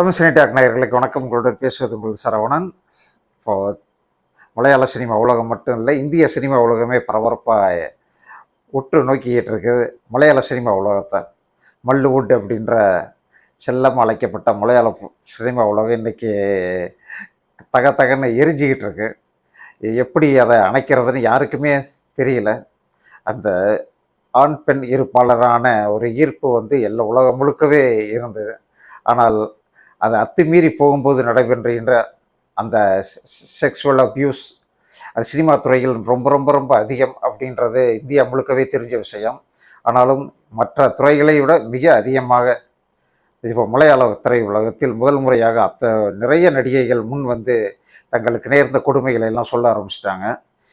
தமிழ் சினிடாக் நேயர்களுக்கு வணக்கம். உங்களுடன் பேசுவது உங்கள் சரவணன். இப்போ மலையாள சினிமா உலகம் மட்டும் இல்லை இந்திய சினிமா உலகமே பரபரப்பாக உற்று நோக்கிக்கிட்டு இருக்குது மலையாள சினிமா உலகத்தை மல்லுவுட் அப்படின்ற செல்லம் அழைக்கப்பட்ட மலையாள சினிமா உலகம் இன்னைக்கு தக தகன்னு எரிஞ்சிக்கிட்டு இருக்கு எப்படி அதை அணைக்கிறதுன்னு யாருக்குமே தெரியல. அந்த ஆண் பெண் இருப்பாளரான ஒரு ஈர்ப்பு வந்து எல்லா உலகம் முழுக்கவே இருந்தது. ஆனால் அது அத்துமீறி போகும்போது நடைபெறுகின்ற அந்த செக்ஸுவல் அப்யூஸ் அது சினிமா துறையில் ரொம்ப ரொம்ப ரொம்ப அதிகம் அப்படின்றது இந்தியா முழுக்கவே தெரிஞ்ச விஷயம். ஆனாலும் மற்ற துறைகளை விட மிக அதிகமாக இப்போ மலையாள திரையுலகத்தில் முதல் முறையாக அத்த நிறைய நடிகைகள் முன் வந்து தங்களுக்கு நேர்ந்த கொடுமைகளை எல்லாம் சொல்ல ஆரம்பிச்சிட்டாங்க.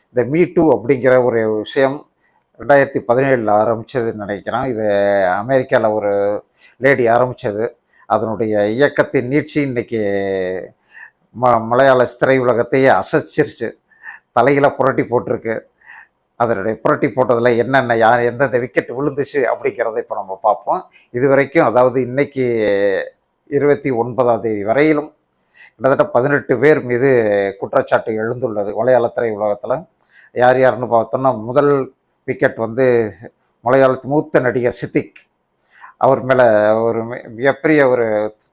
இந்த மீ டூ அப்படிங்கிற ஒரு விஷயம் ரெண்டாயிரத்தி பதினேழில் ஆரம்பித்ததுன்னு நினைக்கிறேன். இது அமெரிக்காவில் ஒரு லேடி ஆரம்பித்தது அதனுடைய இயக்கத்தின் நீட்சி இன்னைக்கு ம மலையாள திரையுலகத்தையே அசைச்சிருச்சு. தலையில் புரட்டி போட்டிருக்கு. அதனுடைய புரட்டி போட்டதில் என்னென்ன யார் எந்தெந்த விக்கெட் விழுந்துச்சு அப்படிங்கிறத இப்போ நம்ம பார்ப்போம். இது வரைக்கும் அதாவது இன்றைக்கி இருபத்தி ஒன்பதாம் தேதி வரையிலும் கிட்டத்தட்ட பதினெட்டு பேர் மீது குற்றச்சாட்டு எழுந்துள்ளது மலையாள திரையுலகத்தில் யார் யாருன்னு பார்த்தோன்னா முதல் விக்கெட் வந்து மலையாளத்து மூத்த நடிகர் சித்திக் அவர் மேலே ஒரு மிகப்பெரிய ஒரு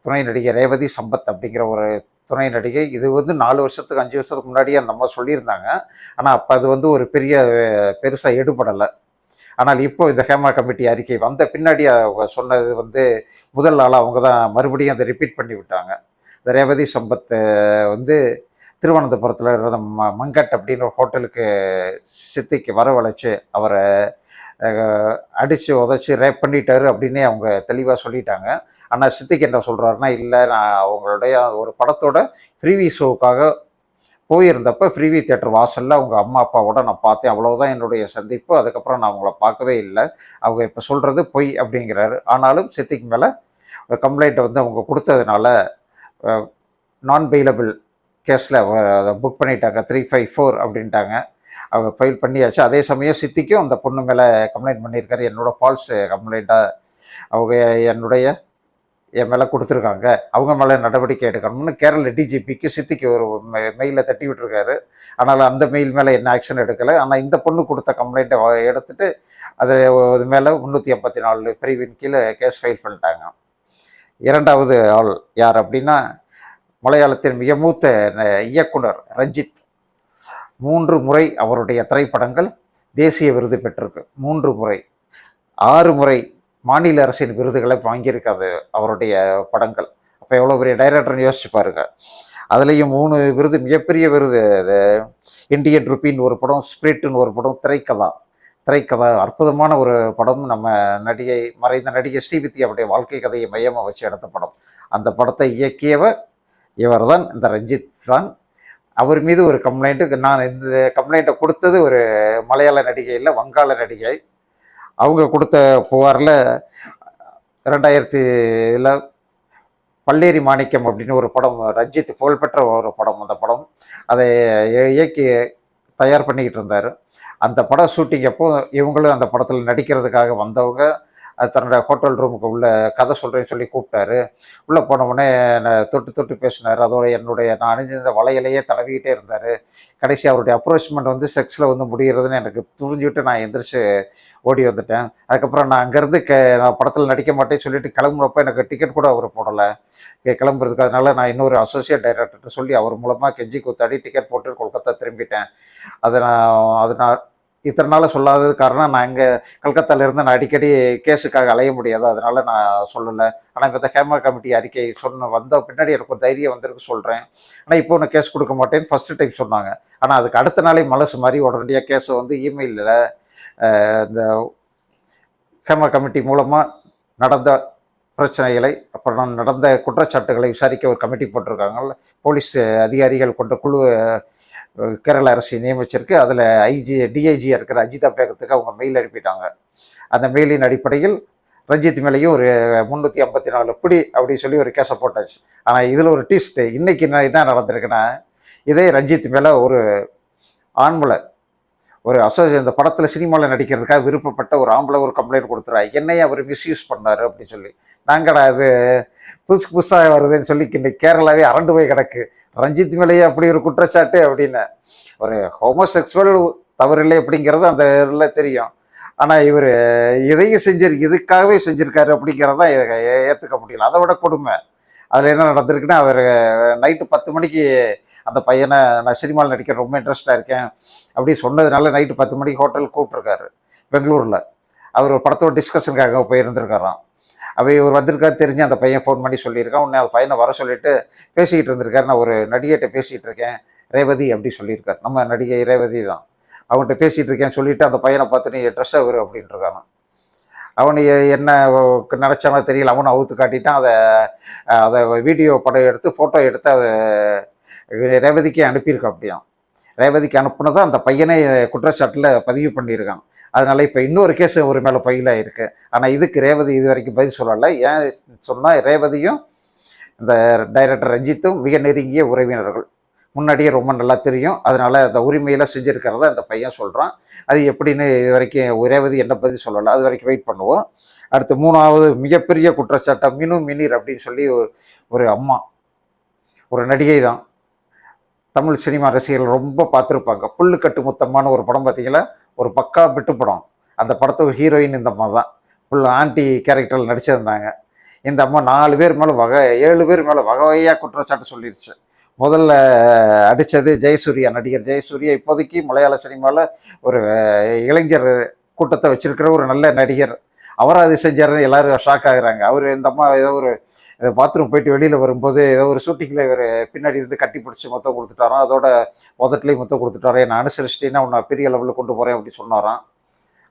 துணை நடிகை ரேவதி சம்பத் அப்படிங்கிற ஒரு துணை நடிகை. இது வந்து நாலு வருஷத்துக்கு அஞ்சு வருஷத்துக்கு முன்னாடியே அந்த அம்மா சொல்லியிருந்தாங்க. ஆனால் அப்போ அது வந்து ஒரு பெரிய பெருசாக எடுபடலை. ஆனால் இப்போ இந்த ஹேமா கமிட்டி அறிக்கை வந்த பின்னாடி அவங்க சொன்னது வந்து முதல் நாளாக அவங்க தான் மறுபடியும் அதை ரிப்பீட் பண்ணி விட்டாங்க. இந்த ரேவதி சம்பத் வந்து திருவனந்தபுரத்தில் இருந்த ம மங்கட் அப்படின்னு ஒரு ஹோட்டலுக்கு சித்திக்கு வரவழைச்சு அவரை அடித்து உதச்சி ரேப் பண்ணிட்டாரு அப்படின்னே அவங்க தெளிவாக சொல்லிட்டாங்க. ஆனால் சித்திக்கு என்ன சொல்கிறாருன்னா இல்லை நான் அவங்களுடைய ஒரு படத்தோட ஃப்ரீவி ஷோவுக்காக போயிருந்தப்ப ஃப்ரீவி தேட்டர் வாசலில் அவங்க அம்மா அப்பாவோட நான் பார்த்தேன். அவ்வளோதான் என்னுடைய சந்திப்பு. அதுக்கப்புறம் நான் அவங்கள பார்க்கவே இல்லை. அவங்க இப்போ சொல்கிறது பொய் அப்படிங்கிறாரு. ஆனாலும் சித்திக்கு மேலே கம்ப்ளைண்ட்டை வந்து அவங்க கொடுத்ததுனால நான் பெயிலபிள் கேஸில் அதை புக் பண்ணிட்டாங்க. த்ரீ ஃபைவ் ஃபோர் அப்படின்ட்டாங்க. அவங்க ஃபைல் பண்ணியாச்சு. அதே சமயம் சித்திக்கும் அந்த பொண்ணு மேலே கம்ப்ளைண்ட் பண்ணியிருக்காரு. என்னோட ஃபால்ஸ் கம்ப்ளைண்ட்டாக அவங்க என்னுடைய என் மேலே கொடுத்துருக்காங்க. அவங்க மேலே நடவடிக்கை எடுக்கணும்னு கேரள டிஜிபிக்கு சித்திக்கு ஒரு மெயிலில் தட்டி விட்டுருக்காரு. ஆனால் அந்த மெயில் மேலே என்ன ஆக்ஷன் எடுக்கலை. ஆனால் இந்த பொண்ணு கொடுத்த கம்ப்ளைண்ட்டை எடுத்துட்டு அது அது மேலே முந்நூற்றி ஐம்பத்தி நாலு பிரிவின் கீழே கேஸ் ஃபைல் பண்ணிட்டாங்க. இரண்டாவது ஆள் யார் அப்படின்னா மலையாளத்தின் மிக மூத்த இயக்குனர் ரஞ்சித். மூன்று முறை அவருடைய திரைப்படங்கள் தேசிய விருது பெற்றிருக்கு. மூன்று முறை. ஆறு முறை மாநில அரசின் விருதுகளை வாங்கியிருக்காது அவருடைய படங்கள். அப்போ எவ்வளோ பெரிய டைரக்டர்னு யோசிச்சு பாருங்க. அதுலேயும் மூணு விருது மிகப்பெரிய விருது. அது இந்தியன் ருப்பின்னு ஒரு படம் ஸ்பிரிட்னு ஒரு படம் திரைக்கதா. திரைக்கதா அற்புதமான ஒரு படம். நம்ம நடிகை மறைந்த நடிகை ஸ்ரீவித்யாவுடைய வாழ்க்கை கதையை மையமாக வச்சு எடுத்த படம். அந்த படத்தை இயக்கியவர் இவர் தான் இந்த ரஞ்சித் தான் அவர் மீது ஒரு கம்ப்ளைண்ட்டு நான் இந்த கம்ப்ளைண்ட்டை கொடுத்தது ஒரு மலையாள நடிகை இல்லை வங்காள நடிகை. அவங்க கொடுத்த புகாரில் ரெண்டாயிரத்தி இதில் பல்லேரி மாணிக்கம் அப்படின்னு ஒரு படம் ரஞ்சித் புகழ்பெற்ற ஒரு படம் அந்த படம். அதை இயக்கி தயார் பண்ணிக்கிட்டு இருந்தார். அந்த படம் ஷூட்டிங் அப்போ இவங்களும் அந்த படத்தில் நடிக்கிறதுக்காக வந்தவங்க. தன்னோட ஹோட்டல் ரூமுக்கு உள்ள கதை சொல்கிறேன்னு சொல்லி கூப்பிட்டாரு. உள்ளே போன உடனே என்னை தொட்டு தொட்டு பேசினார். அதோட என்னுடைய நான் அணிஞ்சிருந்த வலையிலேயே தடவிக்கிட்டே இருந்தார். கடைசி அவருடைய அப்ரோச்மெண்ட் வந்து செக்ஸில் வந்து முடிகிறதுன்னு எனக்கு துணிஞ்சுட்டு நான் எந்திரிச்சு ஓடி வந்துட்டேன். அதுக்கப்புறம் நான் அங்கேருந்து க நான் படத்தில் நடிக்க மாட்டேன்னு சொல்லிட்டு கிளம்புனப்போ எனக்கு டிக்கெட் கூட அவர் போடலை. கிளம்புறதுக்கு அதனால நான் இன்னொரு அசோசியேட் டைரக்டர்கிட்ட சொல்லி அவர் மூலமாக கெஞ்சி கூத்தாடி டிக்கெட் போட்டு கொல்கத்தா திரும்பிட்டேன். அதை நான் அதனால் நான் இத்தனை நாள் சொல்லாதது காரணம் நான் இங்கே கல்கத்தால இருந்து நான் அடிக்கடி கேஸுக்காக அலைய முடியாது அதனால நான் சொல்லலை. ஆனால் இப்போ இந்த ஹேமா கமிட்டி அறிக்கை சொன்ன வந்த பின்னாடி எனக்கு ஒரு தைரியம் வந்திருக்கு சொல்கிறேன் ஆனால் இப்போ ஒன்று கேஸ் கொடுக்க மாட்டேன்னு ஃபஸ்ட்டு டைம் சொன்னாங்க. ஆனால் அதுக்கு அடுத்த நாளே மலசு மாதிரி உடனடியாக கேஸை வந்து இமெயிலில் இந்த ஹேமா கமிட்டி மூலமாக நடந்த பிரச்சனைகளை அப்புறம் நடந்த குற்றச்சாட்டுகளை விசாரிக்க ஒரு கமிட்டி போட்டிருக்காங்கல்ல போலீஸ் அதிகாரிகள் கொண்ட குழு கேரள அரசு நியமிச்சிருக்கு. அதில் ஐஜி டிஐஜியாக இருக்கிற அஜிதா பேகத்துக்கு அவங்க மெயில் அனுப்பிட்டாங்க. அந்த மெயிலின் அடிப்படையில் ரஞ்சித் மேலேயும் ஒரு முந்நூற்றி ஐம்பத்தி நாலு பிடி அப்படின்னு சொல்லி ஒரு கேஸை போட்டாச்சு. ஆனால் இதில் ஒரு ட்விஸ்ட்டு இன்றைக்கி என்ன என்ன நடந்திருக்குன்னா இதே ரஞ்சித் மேலே ஒரு ஆண்மலை ஒரு அசோ இந்த படத்தில் சினிமாவில் நடிக்கிறதுக்காக விருப்பப்பட்ட ஒரு ஆம்பளை ஒரு கம்ப்ளைண்ட் கொடுத்துறா. என்னைய அவர் மிஸ்யூஸ் பண்ணாரு அப்படின்னு சொல்லி. நாங்கடா அது புதுசு புதுசாக வருதுன்னு சொல்லி இன்னைக்கு கேரளாவே அரண்டு போய் கிடக்கு. ரஞ்சித் மேலேயே அப்படி ஒரு குற்றச்சாட்டு அப்படின்னு. ஒரு ஹோமோசெக்சுவல் தவறில்லை அப்படிங்கிறது அந்த இதில் தெரியும். ஆனால் இவர் இதையும் செஞ்சிரு இதுக்காகவே செஞ்சுருக்காரு அப்படிங்கிறதான் ஏற்றுக்க முடியல. அதை விட கொடுமை. அதில் என்ன நடந்திருக்குன்னா அவர் நைட்டு பத்து மணிக்கு அந்த பையனை நான் சினிமாவில் நடிக்க ரொம்ப இன்ட்ரெஸ்டாக இருக்கேன் அப்படி சொன்னதுனால நைட்டு பத்து மணிக்கு ஹோட்டல் கூப்பிட்ருக்காரு பெங்களூரில். அவர் ஒரு படத்தோட டிஸ்கஷனுக்காக போயிருந்திருக்காராம். அவ இவர் வந்திருக்காரு தெரிஞ்சு அந்த பையன் ஃபோன் பண்ணி சொல்லியிருக்கான். உன்னை அந்த பையனை வர சொல்லிட்டு பேசிக்கிட்டு இருந்திருக்காரு. நான் ஒரு நடிகைகிட்ட பேசிகிட்டு இருக்கேன் ரேவதி அப்படி சொல்லியிருக்காரு. நம்ம நடிகை ரேவதி தான். அவன்கிட்ட பேசிகிட்டு இருக்கேன் சொல்லிவிட்டு அந்த பையனை பார்த்து நீ ட்ரெஸ்ஸை அவர் அப்படின்ட்டுருக்காங்க அவன் என்ன நினச்சானோ தெரியல. அவனை அவுத்து காட்டிட்டான். அதை அதை வீடியோ படம் எடுத்து ஃபோட்டோ எடுத்து அதை ரேவதிக்கு அனுப்பியிருக்கான் அப்படியும். ரேவதிக்கு அனுப்புனதை அந்த பையனை குற்றச்சாட்டில் பதிவு பண்ணியிருக்கான். அதனால் இப்போ இன்னொரு கேஸ் ஒரு மேலே பையில் இருக்கு ஆனால் இதுக்கு ரேவதி இது வரைக்கும் பதில் சொல்லலை. ஏன் சொன்னால் ரேவதியும் இந்த டைரக்டர் ரஞ்சித்தும் மிக நெருங்கிய உறவினர்கள். முன்னாடியே ரொம்ப நல்லா தெரியும். அதனால் அந்த உரிமையெல்லாம் செஞ்சுருக்கிறத அந்த பையன் சொல்கிறான் அது எப்படின்னு இது வரைக்கும் ரேவதி என்ன பதில் சொல்லலை. அது வரைக்கும் வெயிட் பண்ணுவோம். அடுத்து மூணாவது மிகப்பெரிய குற்றச்சாட்டம் மினு மினிர் அப்படின்னு சொல்லி ஒரு- ஒரு அம்மா. ஒரு நடிகை தான். தமிழ் சினிமா ரசிகர்கள் ரொம்ப பார்த்துருப்பாங்க. புல்லு கட்டு ஒரு படம் பார்த்தீங்களா ஒரு பக்கா பிட்டு படம். அந்த படத்தோட ஹீரோயின் இந்த அம்மா தான். ஃபுல் ஆண்டி கேரக்டரில் நடிச்சிருந்தாங்க. இந்த அம்மா நாலு பேர் மேலே வகை ஏழு பேர் மேலே வகை வகையாக குற்றச்சாட்டு சொல்லிடுச்சு முதல்ல அடித்தது ஜெயசூர்யா நடிகர் ஜெயசூர்யா. இப்போதைக்கு மலையாள சினிமாவில் ஒரு இளைஞர் கூட்டத்தை வச்சிருக்கிற ஒரு நல்ல நடிகர். அவர் அது செஞ்சாருன்னு எல்லாரும் ஷாக் ஆகுறாங்க. அவர் இந்த அம்மா ஏதோ ஒரு பாத்ரூம் போயிட்டு வெளியில் வரும்போது ஏதோ ஒரு ஷூட்டிங்கில் இவர் பின்னாடி இருந்து கட்டி பிடிச்சி மொத்தம் கொடுத்துட்டாராம். அதோட முதட்லேயும் மொத்தம் கொடுத்துட்டாரோ என்னை அனுசரிச்சிட்டேன்னா உன்னை பெரிய லெவலில் கொண்டு போகிறேன் அப்படின்னு சொன்னாராம்.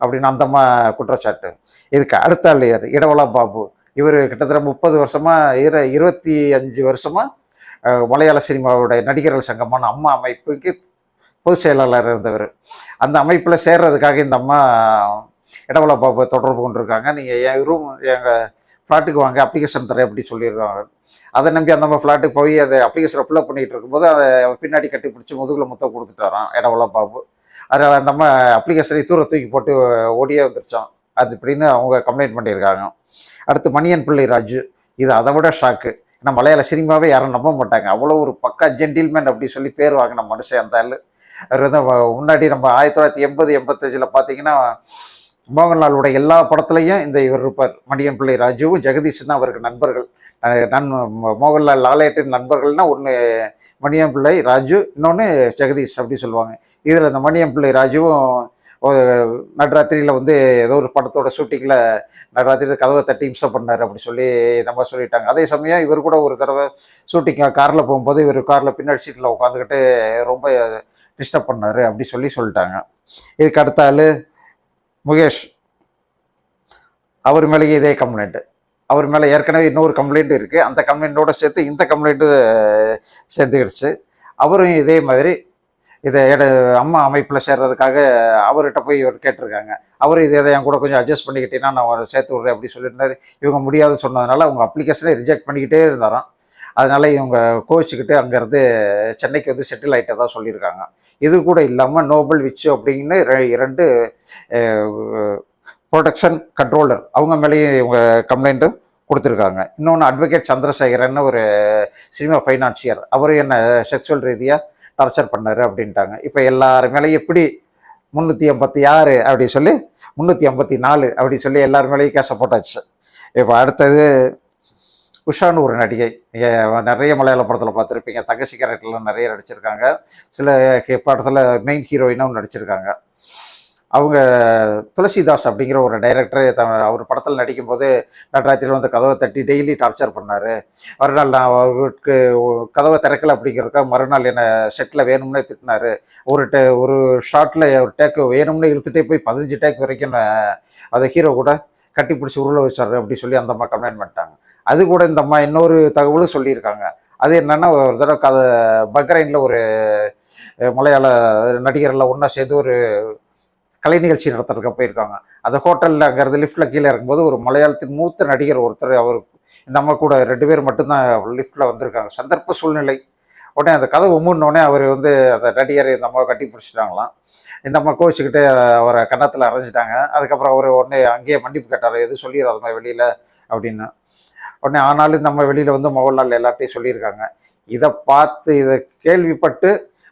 அப்படின்னு அந்தம்மா குற்றச்சாட்டு. இதுக்கு அடுத்த ஆள் இடவலா பாபு. இவர் கிட்டத்தட்ட முப்பது வருஷமாக இரு இருபத்தி அஞ்சு வருஷமாக மலையாள சினிமாவுடைய நடிகர்கள் சங்கமான அம்மா அமைப்புக்கு பொதுச் செயலாளர் இருந்தவர். அந்த அமைப்பில் சேர்றதுக்காக இந்த அம்மா இடவள பாபு தொடர்பு கொண்டிருக்காங்க. நீங்கள் என் ரூம் எங்கள் ஃப்ளாட்டுக்கு வாங்க அப்ளிகேஷன் தரேன் அப்படி சொல்லியிருக்காங்க. அதை நம்பி அந்த அம்மா ஃப்ளாட்டுக்கு போய் அதை அப்ளிகேஷனை ஃபில்அப் பண்ணிகிட்டு இருக்கும்போது அதை பின்னாடி கட்டி பிடிச்சி முதுகில் முத்தம் கொடுத்துட்டாரான் இடவள பாபு. அதனால் அந்த அம்மா அப்ளிகேஷனை தூர தூக்கி போட்டு ஓடியே வந்துருச்சான் அது இப்படின்னு அவங்க கம்ப்ளைண்ட் பண்ணியிருக்காங்க. அடுத்து மணியன் பிள்ளை ராஜு. இது அதை விட ஷாக்கு ஏன்னா மலையாள சினிமாவே யாரும் நம்ப மாட்டாங்க. அவ்வளோ ஒரு பக்கா ஜென்டில்மேன் அப்படி சொல்லி பேர் வாங்கின மனுஷன் அந்த ஆள். அவர் வந்து முன்னாடி நம்ம ஆயிரத்தி தொள்ளாயிரத்தி எண்பது எண்பத்தஞ்சில் பார்த்தீங்கன்னா மோகன்லாலோட எல்லா படத்துலையும் இந்த இவர் இருப்பார். மணியன் பிள்ளை ராஜுவும் ஜெகதீஷ் தான் அவருக்கு நண்பர்கள். நன் மோ- மோகன்லால் லாலேட்டின் நண்பர்கள்னா ஒன்று மணியம் பிள்ளை ராஜு இன்னொன்று ஜெகதீஷ் அப்படி சொல்லுவாங்க. இதில் இந்த மணியம் பிள்ளை ராஜுவும் நடுராத்திரியில் வந்து ஏதோ ஒரு படத்தோட ஷூட்டிங்கில் நடுராத்திரியில் கதவை தட்டி இம்சம் பண்ணார் அப்படி சொல்லி நம்ம சொல்லிட்டாங்க. அதே சமயம் இவர் கூட ஒரு தடவை ஷூட்டிங் காரில் போகும்போது இவர் காரில் பின்னாடி சீட்டில் உட்காந்துக்கிட்டு ரொம்ப டிஸ்டர்ப் பண்ணார் அப்படி சொல்லி சொல்லிட்டாங்க. இதுக்கு அடுத்த ஆள் முகேஷ். அவர் மேலேயே இதே கம்ப்ளைண்ட்டு அவர் மேலே ஏற்கனவே இன்னொரு கம்ப்ளைண்ட் இருக்குது அந்த கம்ப்ளைண்ட்டோட சேர்த்து இந்த கம்ப்ளைண்ட்டு சேர்ந்துக்கிடுச்சு அவரும் இதே மாதிரி இதை எட அம்மா அமைப்பில் சேர்றதுக்காக அவர்கிட்ட போய் இவர் கேட்டிருக்காங்க. அவர் இதை இதை என் கூட கொஞ்சம் அட்ஜஸ்ட் பண்ணிக்கிட்டீங்கன்னா நான் அவரை சேர்த்து விட்றேன் அப்படி சொல்லியிருந்தாரு. இவங்க முடியாது சொன்னதுனால அவங்க அப்ளிகேஷனை ரிஜெக்ட் பண்ணிக்கிட்டே இருந்தாராம். அதனால் இவங்க கோச்சிக்கிட்டு அங்கேருந்து சென்னைக்கு வந்து செட்டில் ஆகிட்டதாக சொல்லியிருக்காங்க. இது கூட இல்லாமல் நோபல் விச்சு அப்படின்னு இரண்டு ப்ரொடக்ஷன் கண்ட்ரோலர் அவங்க மேலேயும் இவங்க கம்ப்ளைண்ட்டு கொடுத்துருக்காங்க. இன்னொன்று அட்வொகேட் சந்திரசேகரன் ஒரு சினிமா ஃபைனான்சியர் அவரும் என்ன செக்ஷுவல் ரீதியாக டார்ச்சர் பண்ணார் அப்படின்ட்டாங்க. இப்போ எல்லார் மேலேயும் எப்படி முந்நூற்றி ஐம்பத்தி ஆறு அப்படி சொல்லி முந்நூற்றி ஐம்பத்தி நாலு அப்படி சொல்லி எல்லார் மேலேயும் கேச போட்டாச்சு. இப்போ அடுத்தது உஷான்னு ஒரு நடிகை. நீங்கள் நிறைய மலையாள படத்தில் பார்த்துருப்பீங்க. தங்கச்சி கேரக்டர்லாம் நிறைய நடிச்சிருக்காங்க. சில படத்தில் மெயின் ஹீரோயினாகவும் நடிச்சிருக்காங்க. அவங்க துளசிதாஸ் அப்படிங்கிற ஒரு டைரக்டர் அவர் படத்தில் நடிக்கும்போது நடராத்திரியில் வந்து கதவை தட்டி டெய்லி டார்ச்சர் பண்ணார். மறுநாள் நான் அவருக்கு கதவை திறக்கல அப்படிங்கிறதுக்காக மறுநாள் என்னை செட்டில் வேணும்னே திட்டினார். ஒரு டே ஒரு ஷார்ட்டில் ஒரு டேக்கு வேணும்னு இழுத்துட்டே போய் பதினஞ்சு டேக் வரைக்கும் நான் அதை ஹீரோ கூட கட்டி பிடிச்சி உருள வச்சாரு அப்படி சொல்லி அந்த அம்மா கம்ப்ளைண்ட் பண்ணிட்டாங்க. அது கூட இந்த அம்மா இன்னொரு தகவலும் சொல்லியிருக்காங்க. அது என்னென்னா ஒரு தடவை கதை பக்ரைனில் ஒரு மலையாள நடிகரெல்லாம் ஒன்றா சேர்ந்து ஒரு கலை நிகழ்ச்சி நடத்துறதுக்கு போயிருக்காங்க. அந்த ஹோட்டலில் அங்கேருந்து லிஃப்ட்டில் கீழே இருக்கும்போது ஒரு மலையாளத்தின் மூத்த நடிகர் ஒருத்தர் அவர் இந்த அம்மா கூட ரெண்டு பேர் மட்டும்தான் லிஃப்ட்டில் வந்திருக்காங்க. சந்தர்ப்ப சூழ்நிலை. உடனே அந்த கதை உம்முன்னொடனே அவர் வந்து அந்த நடிகர் இந்த அம்மாவை கட்டி பிடிச்சிட்டாங்களாம். இந்த அம்மா கோச்சிக்கிட்டு அவரை கன்னத்தில் அரைஞ்சிட்டாங்க. அதுக்கப்புறம் அவர் உடனே அங்கேயே மன்னிப்பு கேட்டார். எது சொல்லிடாதம்மா வெளியில்? அப்படின்னு. உடனே ஆனாலும் நம்ம வெளியில் வந்து மோகன்லால் எல்லார்ட்டையும் சொல்லியிருக்காங்க. இதை பார்த்து இதை கேள்விப்பட்டு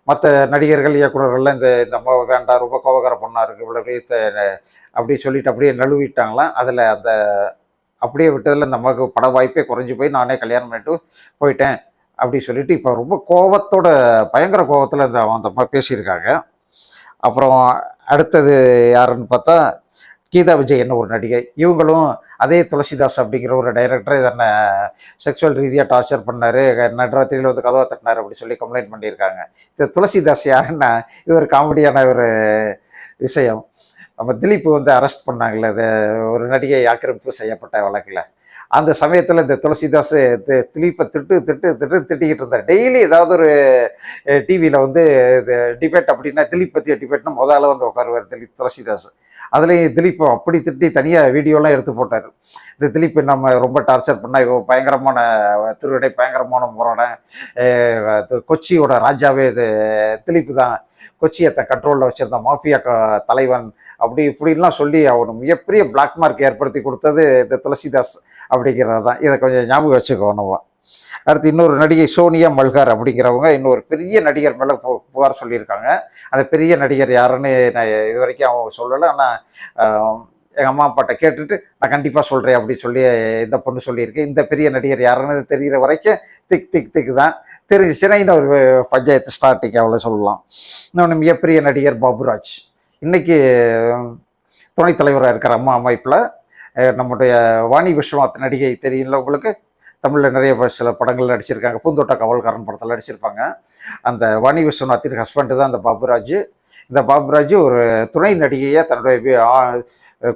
மற்ற நடிகர்கள் இயக்குனர்கள்லாம் இந்த இந்த அம்மா வேண்டாம் ரொம்ப கோபக்கார பொண்ணாக இருக்குது இவ்வளோ அப்படியே அப்படி சொல்லிட்டு அப்படியே நழுவிட்டாங்களாம். அதில் அந்த அப்படியே விட்டதில் இந்த அம்மாவுக்கு பட வாய்ப்பே குறைஞ்சி போய் நானே கல்யாணம் பண்ணிட்டு போயிட்டேன் அப்படி சொல்லிட்டு இப்போ ரொம்ப கோபத்தோட பயங்கர கோபத்தில் இந்த அந்த அம்மா பேசியிருக்காங்க. அப்புறம் அடுத்தது யாருன்னு பார்த்தா கீதா விஜயன் ஒரு நடிகை. இவங்களும் அதே துளசிதாஸ் அப்படிங்கிற ஒரு டைரக்டர் இதனை செக்ஷுவல் ரீதியாக டார்ச்சர் பண்ணார். நடுராத்திரியில் வந்து கதவை தட்டினார் அப்படின்னு சொல்லி கம்ப்ளைண்ட் பண்ணியிருக்காங்க. இந்த துளசிதாஸ் யாருன்னா இது ஒரு காமெடியான ஒரு விஷயம். நம்ம திலீப் வந்து அரெஸ்ட் பண்ணாங்கல்ல அது ஒரு நடிகை ஆக்கிரமிப்பு செய்யப்பட்ட வழக்கில். அந்த சமயத்தில் இந்த துளசிதாஸ் திலீப்பை திட்டு திட்டு திட்டு திட்டிக்கிட்டு இருந்தார். டெய்லி ஏதாவது ஒரு டிவியில் வந்து இது டிபேட் அப்படின்னா திலீப் பற்றிய டிபேட்னு முதல்ல வந்து உட்காருவார் திலீப் துளசிதாஸ். அதுலேயும் திலீப் அப்படி திட்டி தனியாக வீடியோலாம் எடுத்து போட்டார். இந்த திலீப் நம்ம ரொம்ப டார்ச்சர் பண்ணால் இவன் பயங்கரமான திருவிடை பயங்கரமான முரணை. கொச்சியோட ராஜாவே இது திலீப் தான். கொச்சியை தன் கண்ட்ரோலில் வச்சுருந்த மாஃபியா க- தலைவன். அப்படி இப்படின்லாம் சொல்லி அவனு மிகப்பெரிய பிளாக் மார்க் ஏற்படுத்தி கொடுத்தது இந்த துளசிதாஸ் அப்படிங்கிறது தான் இதை கொஞ்சம் ஞாபகம் வச்சுக்கோ நம்ம. அடுத்து இன்னொரு நடிகை சோனியா மல்கார் அப்படிங்கிறவங்க இன்னொரு பெரிய நடிகர் மேலே புகார் சொல்லியிருக்காங்க. அந்த பெரிய நடிகர் யாருன்னு நான் இது வரைக்கும் அவங்க சொல்லலை. ஆனால் எங்கள் அம்மா அப்பாட்ட கேட்டுட்டு நான் கண்டிப்பாக சொல்கிறேன் அப்படின்னு சொல்லி இந்த பொண்ணு சொல்லியிருக்கேன் இந்த பெரிய நடிகர் யாருன்னு தெரிகிற வரைக்கும் திக் திக் திக் தான் தெரிஞ்சிச்சுன்னா இன்னும் ஒரு பஞ்சாயத்து ஸ்டார்டிங் அவ்வளோ சொல்லலாம். இன்னொன்று மிகப்பெரிய நடிகர் பாபுராஜ். இன்றைக்கி துணைத் தலைவராக இருக்கிற அம்மா அமைப்பில் நம்முடைய வாணி விஸ்வநாத் நடிகை தெரியும்ல உங்களுக்கு? தமிழில் நிறைய சில படங்கள் நடிச்சிருக்காங்க. பூந்தோட்ட கவல்காரன் படத்தில் நடிச்சிருப்பாங்க. அந்த வாணி விஸ்வநாத்தின் ஹஸ்பண்டு தான் அந்த பாபுராஜ். இந்த பாபுராஜ் ஒரு துணை நடிகையை தன்னுடைய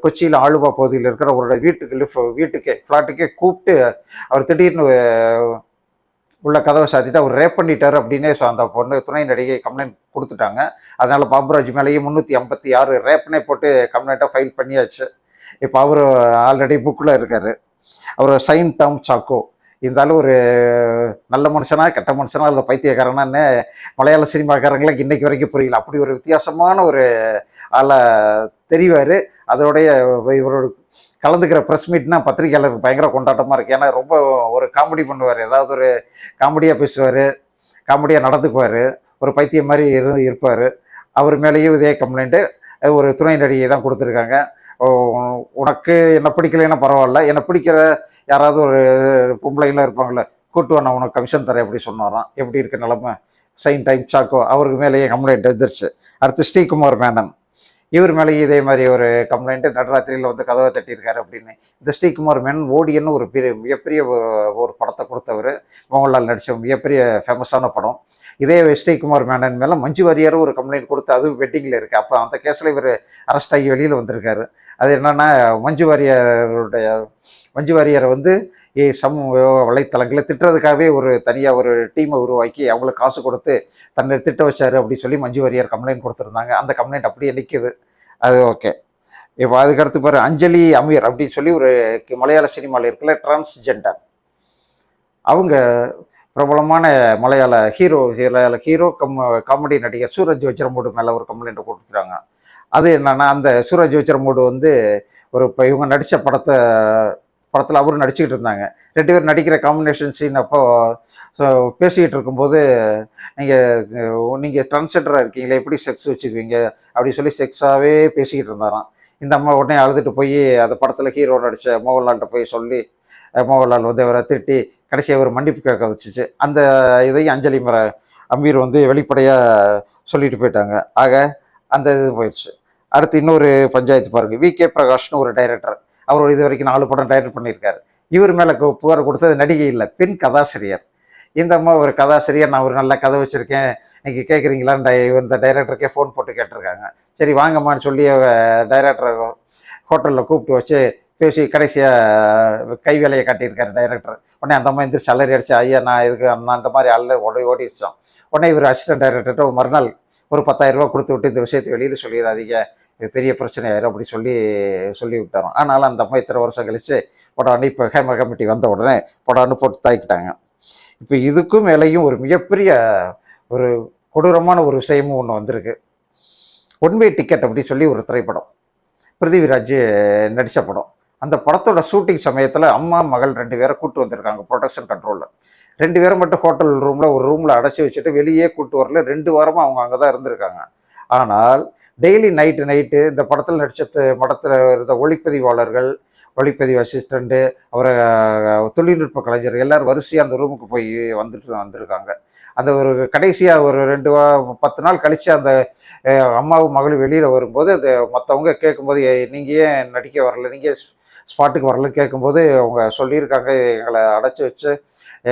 கொச்சியில் ஆளுவா பகுதியில் இருக்கிற அவரோட வீட்டுக்கு லிஃப்ட் வீட்டுக்கே ஃப்ளாட்டுக்கே கூப்பிட்டு அவர் திடீர்னு உள்ள கதவை சாத்திட்டு அவர் ரேப் பண்ணிட்டார் அப்படின்னே அந்த பொண்ணு துணை நடிகை கம்ப்ளைண்ட் கொடுத்துட்டாங்க. அதனால பாபுராஜ் மேலேயும் முந்நூற்றி ஐம்பத்தி ஆறு ரேப்னே போட்டு கம்ப்ளைண்ட்டாக ஃபைல் பண்ணியாச்சு. இப்போ அவர் ஆல்ரெடி புக்கில் இருக்கார். அவர் சைன் டம் சாக்கோ. இருந்தாலும் ஒரு நல்ல மனுஷனா கெட்ட மனுஷனா இல்லை பைத்தியக்காரனான்னு மலையாள சினிமாக்காரங்களுக்கு இன்னைக்கு வரைக்கும் புரியல. அப்படி ஒரு வித்தியாசமான ஒரு ஆளை தெரிவார். அதோடைய இவரோட கலந்துக்கிற ப்ரெஸ் மீட்னா பத்திரிகையாளருக்கு பயங்கர கொண்டாட்டமாக இருக்குது ஏன்னா ரொம்ப ஒரு காமெடி பண்ணுவார். ஏதாவது ஒரு காமெடியாக பேசுவார். காமெடியாக நடந்துக்குவார். ஒரு பைத்தியம் மாதிரி இருந்து இருப்பார். அவர் மேலேயும் இதே கம்ப்ளைண்ட்டு அது ஒரு துணை நடிகை தான் கொடுத்துருக்காங்க. உனக்கு என்ன பிடிக்கலைன்னா பரவாயில்ல. என்னை பிடிக்கிற யாராவது ஒரு பொம்பளைங்களாம் இருப்பாங்கள்ல கூட்டு நான் உனக்கு கமிஷன் தரேன் எப்படி சொன்னாராம். எப்படி இருக்க நிலமை? சைன் டைம் சாக்கோ. அவருக்கு மேலேயே கம்ப்ளைண்ட் வந்துருச்சு அடுத்து ஸ்ரீகுமார் மேனன். இவர் மேலேயே இதே மாதிரி ஒரு கம்ப்ளைண்ட்டு நடராத்திரியில் வந்து கதவை தட்டியிருக்காரு அப்படின்னு. இந்த ஸ்ரீகுமார் மேனன் ஓடியன்னு ஒரு பெரிய மிகப்பெரிய ஒரு- ஒரு படத்தை கொடுத்தவர். மோகன்லால் நடித்த மிகப்பெரிய ஃபேமஸான படம். இதே ஸ்ரீகுமார் மேனன் மேலே மஞ்சு வாரியாரும் ஒரு கம்ப்ளைண்ட் கொடுத்து அது வெட்டிங்கில் இருக்குது அப்போ அந்த கேஸில் இவர் அரெஸ்ட் ஆகி வெளியில் வந்திருக்காரு. அது என்னென்னா மஞ்சு வாரியாருடைய மஞ்சு வாரியாரை வந்து ஏ சமூக வலைத்தளங்களை திட்டுறதுக்காகவே ஒரு தனியாக ஒரு டீமை உருவாக்கி அவங்களுக்கு காசு கொடுத்து தன்னை திட்ட வச்சாரு அப்படின்னு சொல்லி மஞ்சு வாரியார் கம்ப்ளைண்ட் கொடுத்துருந்தாங்க. அந்த கம்ப்ளைண்ட் அப்படியே நிற்கிது அது ஓகே இப்போ அதுக்கடுத்து பாரு அஞ்சலி அமீர் அப்படின்னு சொல்லி ஒரு மலையாள சினிமாவில் இருக்கல டிரான்ஸ்ஜெண்டர் அவங்க பிரபலமான மலையாள ஹீரோ மலையாள ஹீரோ கம் காமெடி நடிகர் சூரஜ் வச்சிரமோடு மேலே ஒரு கம்ப்ளைண்ட் கொடுத்துட்டாங்க. அது என்னன்னா அந்த சூரஜ் வச்சிரமோடு வந்து ஒரு இப்போ இவங்க நடித்த படத்தை படத்தில் அவரும் நடிச்சுக்கிட்டு இருந்தாங்க. ரெண்டு பேர் நடிக்கிற காம்பினேஷன் சீன் அப்போ ஸோ பேசிக்கிட்டு இருக்கும்போது நீங்கள் நீங்கள் ட்ரான்ஸெண்டராக இருக்கீங்களே எப்படி செக்ஸ் வச்சுக்குவீங்க? அப்படின்னு சொல்லி செக்ஸாகவே பேசிக்கிட்டு இருந்தாராம். இந்த அம்மா உடனே அழுதுட்டு போய் அந்த படத்தில் ஹீரோ நடித்த மோகன்லால்கிட்ட போய் சொல்லி மோகன்லால் வந்து அவரை திட்டி கடைசியாக ஒரு மன்னிப்பு கேட்க வச்சுச்சு. அந்த இதையும் அஞ்சலி மர அமீர் வந்து வெளிப்படையாக சொல்லிட்டு போயிட்டாங்க. ஆக அந்த இது போயிடுச்சு. அடுத்து இன்னொரு பஞ்சாயத்து பாருங்க. வி. கே. பிரகாஷ்னு ஒரு டைரக்டர் அவர் இது வரைக்கும் நாலு படம் டைரக்ட் பண்ணியிருக்காரு. இவர் மேலே புகார் கொடுத்தது நடிகை இல்லை பெண் கதாசிரியர். இந்த அம்மா ஒரு கதாசிரியர் நான் ஒரு நல்ல கதை வச்சுருக்கேன். இன்றைக்கி கேட்குறீங்களான்னு டை இந்த டைரக்டருக்கே ஃபோன் போட்டு கேட்டிருக்காங்க. சரி வாங்கம்மான்னு சொல்லி டைரக்டர் ஹோட்டலில் கூப்பிட்டு வச்சு பேசி கடைசியாக கை வேலையை காட்டியிருக்காரு டைரக்டர் உடனே அந்த அம்மா எந்திரிச்சு அலறி அடிச்சு ஐயா நான் இதுக்கு அண்ணா அந்த மாதிரி அல்ல ஓடி ஓடிடுச்சோம். உடனே இவர் அசிஸ்டன்ட் டைரக்டர்கிட்ட மறுநாள் ஒரு பத்தாயிரம் கொடுத்து விட்டு இந்த விஷயத்தை வெளியில் சொல்லிடாதீங்க பெரிய பிரச்சனை ஆயிரும் அப்படி சொல்லி சொல்லி விட்டாராம். ஆனாலும் அந்த அம்மா இத்தனை வருஷம் கழிச்சு உடனே இப்போ ஹேம கமிட்டி வந்த உடனே உடனே போட்டு தாக்கிட்டாங்க. இப்போ இதுக்கும் மேலேயும் ஒரு மிகப்பெரிய ஒரு கொடூரமான ஒரு விஷயமும் ஒன்று வந்திருக்கு. ஒன்வே டிக்கெட் அப்படின்னு சொல்லி ஒரு திரைப்படம். பிருத்திவிராஜ் நடித்த படம். அந்த படத்தோட ஷூட்டிங் சமயத்தில் அம்மா மகள் ரெண்டு பேரை கூட்டு வந்திருக்காங்க ப்ரொடக்ஷன் கண்ட்ரோலில் ரெண்டு பேரும் மட்டும் ஹோட்டல் ரூமில் ஒரு ரூமில் அடைச்சி வச்சுட்டு வெளியே கூட்டு வரல. ரெண்டு வாரமாக அவங்க அங்கே தான் இருந்திருக்காங்க. ஆனால் டெய்லி நைட்டு நைட்டு இந்த படத்தில் நடித்த படத்தில் இருந்த ஒளிப்பதிவாளர்கள் ஒளிப்பதிவு அசிஸ்டண்ட்டு அவரை தொழில்நுட்ப கலைஞர் எல்லோரும் வரிசையாக அந்த ரூமுக்கு போய் வந்துட்டு வந்திருக்காங்க. அந்த ஒரு கடைசியாக ஒரு ரெண்டு வா பத்து நாள் கழித்து அந்த அம்மாவும் மகளும் வெளியில் வரும்போது அந்த மற்றவங்க கேட்கும்போது நீங்கள் ஏன் நடிக்க வரல? நீங்கள் ஸ்பாட்டுக்கு வரலன்னு கேட்கும்போது அவங்க சொல்லியிருக்காங்க எங்களை அடைச்சி வச்சு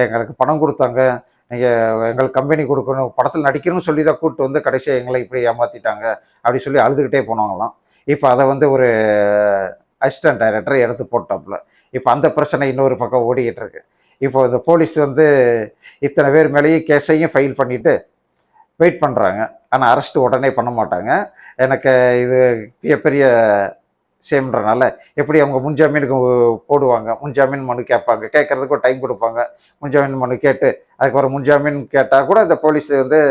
எங்களுக்கு பணம் கொடுத்தாங்க நீங்கள் எங்களுக்கு கம்பெனி கொடுக்கணும் படத்தில் நடிக்கணும்னு சொல்லி தான் கூப்பிட்டு வந்து கடைசியாக எங்களை இப்படி ஏமாற்றிட்டாங்க அப்படி சொல்லி அழுதுகிட்டே போனாங்களாம். இப்போ அதை வந்து ஒரு அசிஸ்டன்ட் டைரக்டரை எடுத்து போட்டாப்புல. இப்போ அந்த பிரச்சனை இன்னொரு பக்கம் ஓடிக்கிட்டு இருக்கு. இப்போ இந்த போலீஸ் வந்து இத்தனை பேர் மேலேயும் கேஸையும் ஃபைல் பண்ணிவிட்டு வெயிட் பண்ணுறாங்க ஆனால் அரெஸ்ட் உடனே பண்ண மாட்டாங்க. எனக்கு இது மிகப்பெரிய சேம்ன்றனால எப்படி அவங்க முன்ஜாமீனுக்கு போடுவாங்க? முன்ஜாமீன் மனு கேட்பாங்க. கேட்கறதுக்கு ஒரு டைம் கொடுப்பாங்க. முன்ஜாமீன் மனு கேட்டு அதுக்கப்புறம் முன்ஜாமீன் கேட்டால் கூட இந்த போலீஸ் வந்து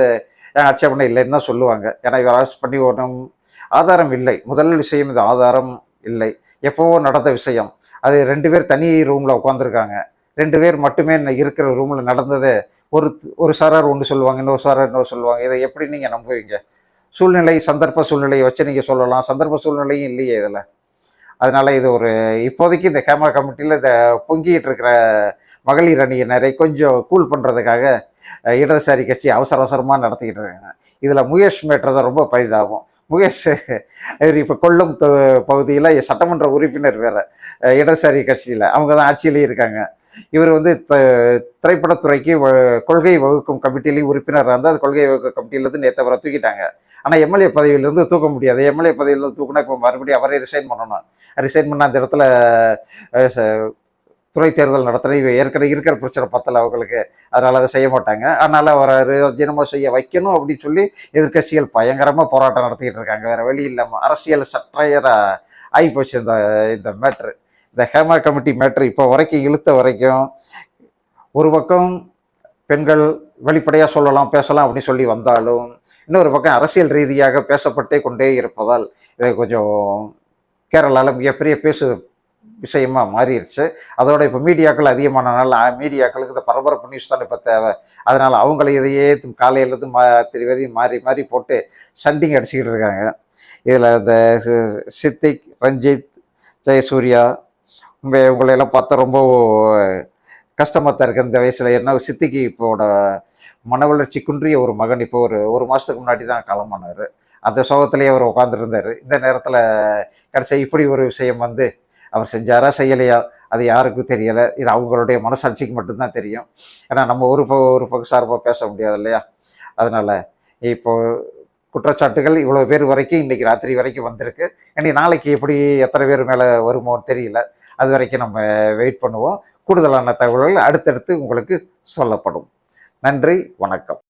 ஆட்சேபனை இல்லைன்னு தான் சொல்லுவாங்க. ஏன்னா இவர் அரெஸ்ட் பண்ணி ஒன்றும் ஆதாரம் இல்லை. முதல் விஷயம் இது ஆதாரம் இல்லை. எப்போவோ நடந்த விஷயம். அது ரெண்டு பேர் தனி ரூமில் உட்காந்துருக்காங்க ரெண்டு பேர் மட்டுமே இருக்கிற ரூமில் நடந்தது. ஒரு ஒரு சாரார் ஒன்று சொல்லுவாங்க. இன்னொரு சாரார் இன்னொரு சொல்லுவாங்க. இதை எப்படி நீங்கள் நம்புவீங்க? சூழ்நிலை சந்தர்ப்ப சூழ்நிலையை வச்சு நீங்கள் சொல்லலாம். சந்தர்ப்ப சூழ்நிலையும் இல்லையே இதில். அதனால் இது ஒரு இப்போதைக்கு இந்த கேமரா கமிட்டியில் இந்த பொங்கிட்டு இருக்கிற மகளிர் அணியினரை கொஞ்சம் கூல் பண்ணுறதுக்காக இடதுசாரி கட்சி அவசர அவசரமாக நடத்திக்கிட்டு இருக்காங்க. இதில் முகேஷ் மேட்டர் தான் ரொம்ப பரிதாபம். முகேஷ் இவர் இப்போ கொல்லம் பகுதியில் சட்டமன்ற உறுப்பினர் வேறு இடதுசாரி கட்சியில். அவங்க தான் ஆட்சியிலேயே இருக்காங்க. இவர் வந்து த- திரைப்படத்துறைக்கு வ- கொள்கை வகுக்கும் கமிட்டியிலையும் உறுப்பினராக இருந்தால் அது கொள்கை வகுக்கும் கமிட்டியிலேருந்து நேற்று அவரை தூக்கிட்டாங்க. ஆனால் எம்எல்ஏ பதவியிலேருந்து தூக்க முடியாது. எம்எல்ஏ பதவியிலேருந்து தூக்குனா இப்போ மறுபடியும் அவரே ரிசைன் பண்ணணும். ரிசைன் பண்ண அந்த இடத்துல துறை தேர்தல் நடத்தின இவ ஏற்கனவே இருக்கிற பிரச்சனை பத்தல அவங்களுக்கு. அதனால் அதை செய்ய மாட்டாங்க. அதனால் அவரை தினமும் செய்ய வைக்கணும் அப்படின்னு சொல்லி எதிர்க்கட்சிகள் பயங்கரமாக போராட்டம் நடத்திக்கிட்டு இருக்காங்க. வேறு வழி இல்லாமல் அரசியல் சற்றையராக ஆகிப்போச்சு இந்த இந்த மேட்ரு இந்த ஹேமா கமிட்டி மேட்ரு இப்போ வரைக்கும் இழுத்த வரைக்கும் ஒரு பக்கம் பெண்கள் வெளிப்படையாக சொல்லலாம் பேசலாம் அப்படின்னு சொல்லி வந்தாலும் இன்னொரு பக்கம் அரசியல் ரீதியாக பேசப்பட்டே கொண்டே இருப்பதால் இது கொஞ்சம் கேரளாவில் மிகப்பெரிய பேசு விஷயமா மாறிடுச்சு அதோட இப்போ மீடியாக்கள் அதிகமானனால மீடியாக்களுக்கு இந்த பரபரப்பு நியூஸ் தான் இப்போ தேவை. அதனால் அவங்கள இதையே காலையிலேருந்து மா திருவதையும் மாறி மாறி போட்டு சண்டிங் அடிச்சுக்கிட்டு இருக்காங்க. இதில் இந்த சித்திக் ரஞ்சித் ஜெயசூர்யா உங்களை எல்லாம் பார்த்தா ரொம்ப கஷ்டமாக தான் இருக்குது இந்த வயசில் என்ன சித்திக்கு இப்போட மன வளர்ச்சி குன்றிய ஒரு மகன் இப்போ ஒரு ஒரு மாதத்துக்கு முன்னாடி தான் காலமானார். அந்த சோகத்திலேயே அவர் உட்காந்துருந்தார் இந்த நேரத்தில் கடைசி இப்படி ஒரு விஷயம் வந்து அவர் செஞ்சாரா செய்யலையா? அது யாருக்கும் தெரியலை. இது அவங்களுடைய மனசாட்சிக்கு மட்டும்தான் தெரியும். ஏன்னா நம்ம ஒரு ப ஒரு பக்கம் சார்பாக பேச முடியாது இல்லையா? அதனால் இப்போது குற்றச்சாட்டுகள் இவ்வளோ பேர் வரைக்கும் இன்றைக்கி ராத்திரி வரைக்கும் வந்திருக்கு. இனி நாளைக்கு எப்படி எத்தனை பேர் மேலே வருமோன்னு தெரியல. அது வரைக்கும் நம்ம வெயிட் பண்ணுவோம். கூடுதலான தகவல்கள் அடுத்தடுத்து உங்களுக்கு சொல்லப்படும். நன்றி வணக்கம்.